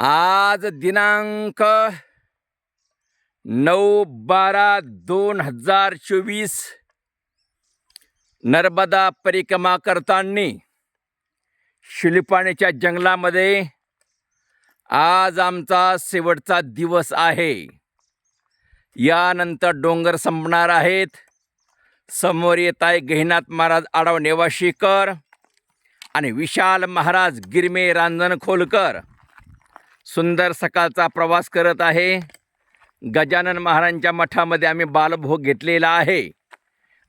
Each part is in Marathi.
आज दिनांक नऊ बारा दोन हजार चोवीस नर्मदा परिक्रमा करताना शिलिपाणीच्या जंगलामध्ये आज आमचा शेवटचा दिवस आहे. यानंतर डोंगर संपणार आहेत. समोर येत आहे गहिनाथ महाराज आडव नेवाशीकर आणि विशाल महाराज गिरमे रांजण खोलकर सुंदर सकाळचा प्रवास करत आहे. गजानन महाराजांच्या मठामध्ये आम्ही बालभोग घेतलेला आहे.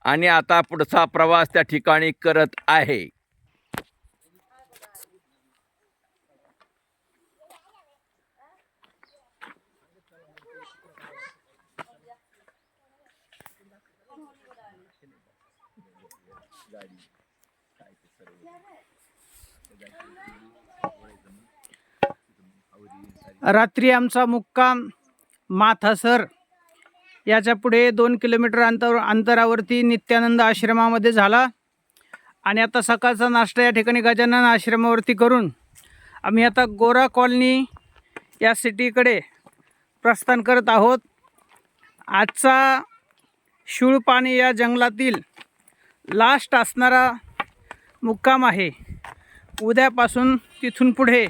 आणि आता पुढचा प्रवास त्या ठिकाणी करत आहे. रात्री आमचा मुक्काम माथासर. याच्यापुढे दोन किलोमीटर अंतर अंतरावरती नित्यानंद आश्रमामध्ये झाला. आणि आता सकाळचा नाश्ता या ठिकाणी गजानन आश्रमावरती करून आम्ही आता गोरा कॉलनी या सिटीकडे प्रस्थान करत आहोत. आजचा शूळपाणी या जंगलातील लास्ट असणारा मुक्काम आहे. उद्यापासून तिथून पुढे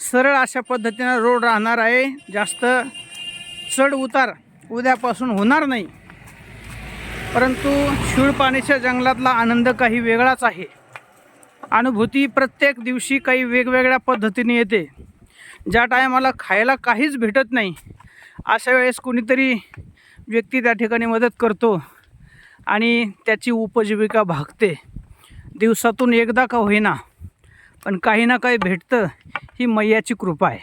सरळ अशा पद्धतीनं रोड राहणार आहे. जास्त चढ उतार उद्यापासून होणार नाही. परंतु शिळपाण्याच्या जंगलातला आनंद काही वेगळाच आहे. अनुभूती प्रत्येक दिवशी काही वेगवेगळ्या पद्धतीने येते. ज्या टायमाला खायला काहीच भेटत नाही अशा वेळेस कुणीतरी व्यक्ती त्या ठिकाणी मदत करतो आणि त्याची उपजीविका भागते. दिवसातून एकदा का होईना पण काही ना काही भेटतं ही मैयाची कृपा आहे.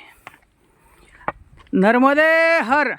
नर्मदे हर!